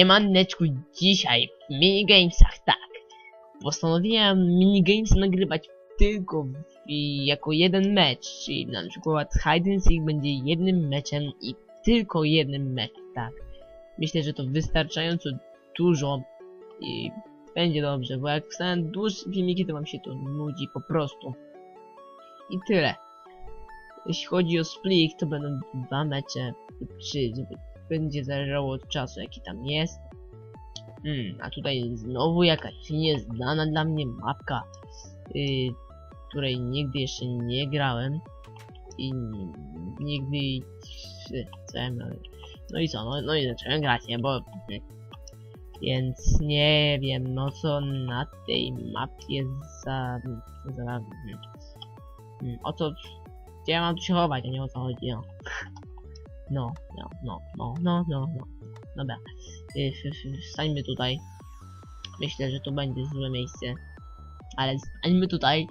Siemaneczku, dzisiaj w minigamesach, tak. Postanowiłem minigames nagrywać tylko w, jako jeden mecz, czyli na przykład Hide and Seek będzie jednym meczem i tylko jednym meczem, tak. Myślę, że to wystarczająco dużo i będzie dobrze, bo jak wstałem dłuższe filmiki, to wam się to nudzi po prostu. I tyle. Jeśli chodzi o split, to będą dwa mecze, trzy, będzie zależało od czasu, jaki tam jest. Hmm, a tutaj znowu jakaś nieznana dla mnie mapka, yy, której nigdy jeszcze nie grałem. I nigdy... Co ja miałem? No i co, no, no i zacząłem grać, nie, bo... Więc nie wiem, no co na tej mapie za... za... Hmm, o co... Gdzie ja mam tu się chować, a nie o co chodzi, no. No, no, no, no, no, no, no. Dobra. Y, Stańmy tutaj. Myślę, że to będzie złe miejsce. Ale stańmy tutaj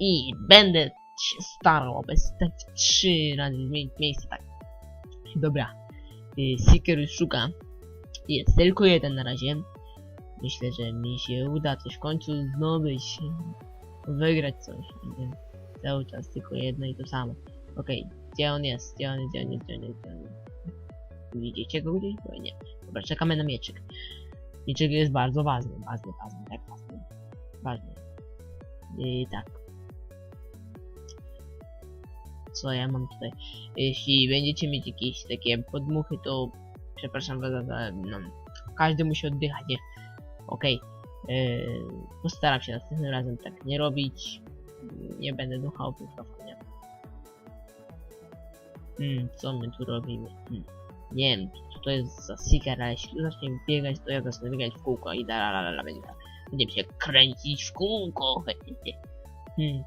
i będę się starał, aby stać trzy razy zmienić miejsce, tak. Dobra. Y, Seeker już szuka. Jest tylko jeden na razie. Myślę, że mi się uda coś w końcu zdobyć. Wygrać coś. Cały czas tylko jedno i to samo. Okej, gdzie on jest? Gdzie on jest? Gdzie on jest? Gdzie on jest? Widzicie go gdzieś? Bo nie. Dobra, czekamy na mieczyk. Mieczyk jest bardzo ważny, ważny, ważny, tak ważny. Ważny. I tak. Co ja mam tutaj? Jeśli będziecie mieć jakieś takie podmuchy, to przepraszam was za... No, każdy musi oddychać, nie? Okej. Yy, postaram się następnym razem tak nie robić. Nie będę duchał w mikrofon, nie? Hmm, co my tu robimy? Hmm. Nie wiem, co to jest za seeker, ale jeśli zacznie biegać, to ja zacznę biegać w kółko i da la la la będzie. Będziemy się kręcić w kółko. Hmm.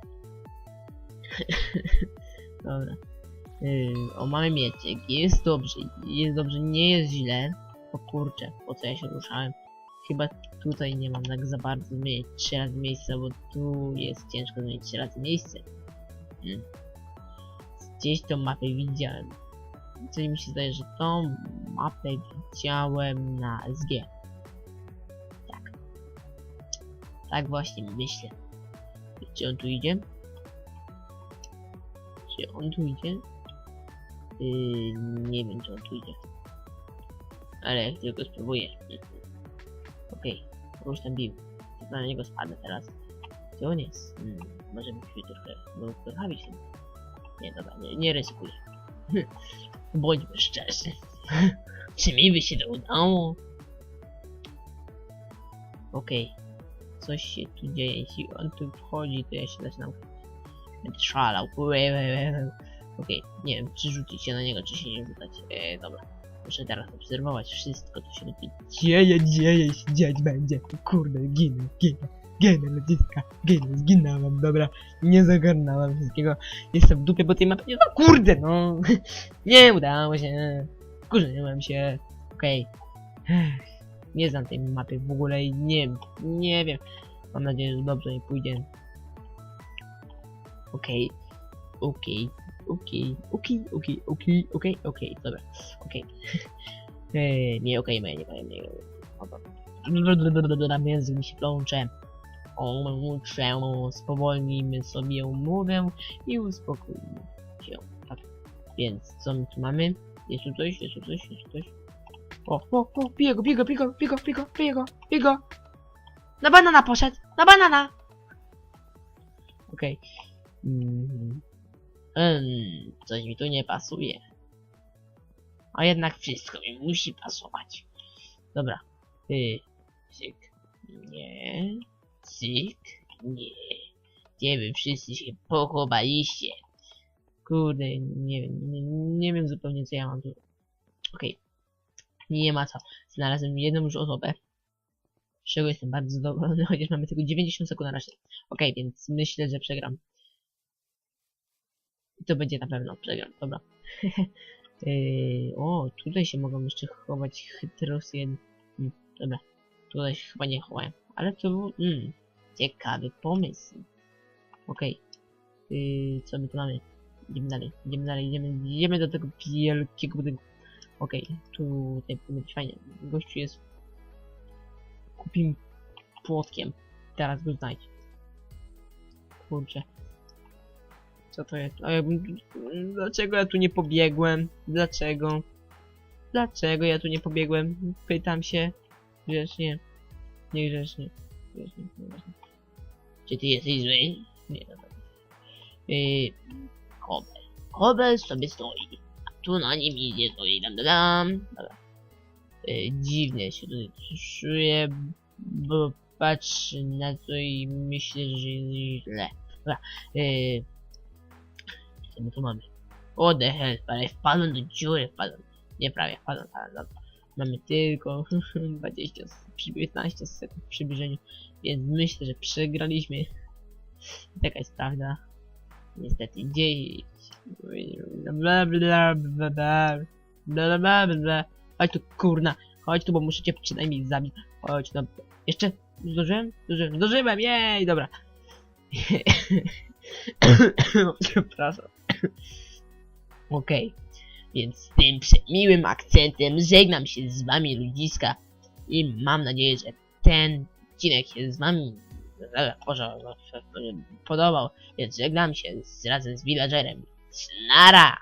Dobra. Yy, o, mamy mieczyk. Jest dobrze, jest dobrze, nie jest źle. O kurczę, po co ja się ruszałem? Chyba tutaj nie mam tak za bardzo zmienić trzy razy miejsca, bo tu jest ciężko zmienić trzy razy miejsce. Hmm. Gdzieś tą mapę widziałem. Coś mi się zdaje, że tą mapę widziałem na SG. Tak. Tak właśnie myślę. Czy on tu idzie? Czy on tu idzie? Yy, nie wiem, czy on tu idzie. Ale jak tylko spróbuję. Okej, okay. już tam bił. Na niego spadnę teraz. Gdzie on jest? Hmm, może mi się trochę... Bo się. Nie, dobra, nie, nie ryzykuję. Bądźmy szczerzy. Czy mi by się to udało? Okej. Okay. Coś się tu dzieje. Jeśli on tu wchodzi, to ja się zaczynam... Będę szalał. Okej. Okay. Nie wiem, czy rzucić się na niego, czy się nie rzucać. Eee, dobra. Muszę teraz obserwować wszystko, co się dzieje, dzieje się dziać będzie. Kurde, ginę, ginę. Ginę, ludziska, ginę, zginąłem, dobra, nie zagarnąłem wszystkiego, jestem w dupie, bo tej mapy nie, no kurde, no, nie udało się, kurzyłem się, okej, okay. nie znam tej mapy w ogóle i nie, nie wiem, mam nadzieję, że dobrze mi pójdzie, okej, okay. okej, okay. okej, okej, okej, okej, okej, okej, dobra, okej, okay. nie, okej, okay, nie, nie, nie, nie, język mi się plącze. Muszę spowolnijmy sobie umowę i uspokójmy się. Tak. Więc co my tu mamy? Jest tu coś, jest tu coś, jest tu coś. O, o, o, bije go, bije go, bije go, bije go, bije go, bije go, bije go. Na banana poszedł, na banana! Okej. Okay. Mm. Hmm, coś mi tu nie pasuje. A jednak wszystko mi musi pasować. Dobra. Ty. Nie. Cyk? Nie. Gdzie wy wszyscy się pochowaliście? Kurde, nie wiem, nie, nie wiem zupełnie co ja mam tu. Okej. Okay. Nie ma co. Znalazłem jedną już osobę. Z czego jestem bardzo zadowolony, chociaż mamy tylko 90 sekund na razie. Okej, okay, więc myślę, że przegram. I to będzie na pewno przegram, dobra. yy, o, tutaj się mogą jeszcze chować chytrosy. Dobra. Tutaj się chyba nie chowają. Ale to był... Mm, ciekawy pomysł. Okej. Okay. Yy, co my tu mamy? Idziemy dalej, idziemy dalej, idziemy, idziemy do tego wielkiego budynku. Okej, okay. tutaj powinno być fajnie. Gościu jest kupim płotkiem. Teraz go znajdź. Kurczę. Co to jest? A ja. Dlaczego ja tu nie pobiegłem? Dlaczego? Dlaczego ja tu nie pobiegłem? Pytam się. Grzecznie. Niegrzecznie. Grzecznie. niegrzecznie. Czy ty jesteś zły? Nie, dobra. Yy, kobel. Kobel sobie stoi. A tu na nim idzie stoi. Dam, dam, dam. Dobra. Yy, dziwnie się tutaj czuję, bo patrzę na to i myślę, że jest źle. Dobra. Yy, co my tu mamy? O the hell, prawie wpadłem do dziury, wpadłem. Nie prawie, wpadłem, wpadłem, dobra. Mamy tylko 20, 15 sekund w przybliżeniu, więc myślę, że przegraliśmy. Taka jest prawda. Niestety dzieje bla bla bla bla bla bla bla Chodź tu kurna, chodź tu, bo muszę cię przynajmniej zabić. Chodź, no. Jeszcze? Zdążyłem? Zdążyłem, zdążyłem, jej, dobra. Przepraszam. Okej. Okay. Więc z tym przemiłym akcentem żegnam się z wami ludziska i mam nadzieję, że ten odcinek się z wami może podobał, więc żegnam się z, razem z villagerem. Snara!